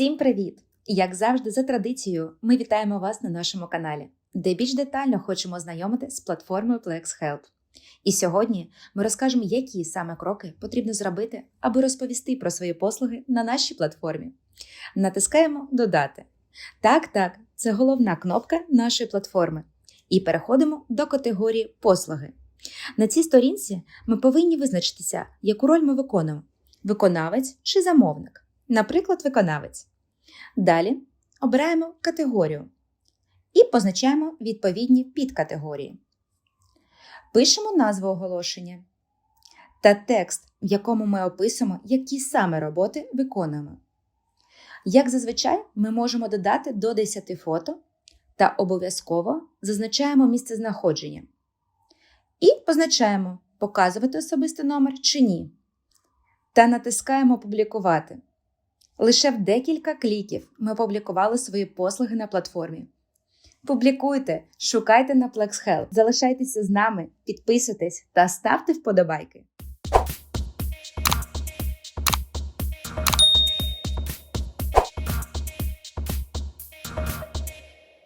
Всім привіт! Як завжди, за традицією, ми вітаємо вас на нашому каналі, де більш детально хочемо знайомити з платформою Plex Help. І сьогодні ми розкажемо, які саме кроки потрібно зробити, аби розповісти про свої послуги на нашій платформі. Натискаємо Додати. Так, так, це головна кнопка нашої платформи. І переходимо до категорії Послуги. На цій сторінці ми повинні визначитися, яку роль ми виконуємо: виконавець чи замовник, наприклад, виконавець. Далі обираємо категорію і позначаємо відповідні підкатегорії. Пишемо назву оголошення та текст, в якому ми описуємо, які саме роботи виконуємо. Як зазвичай, ми можемо додати до 10 фото та обов'язково зазначаємо місце знаходження. І позначаємо, показувати особистий номер чи ні. Та натискаємо Публікувати. Лише в декілька кліків ми опублікували свої послуги на платформі. Публікуйте, шукайте на PlexHelp, залишайтеся з нами, підписуйтесь та ставте вподобайки.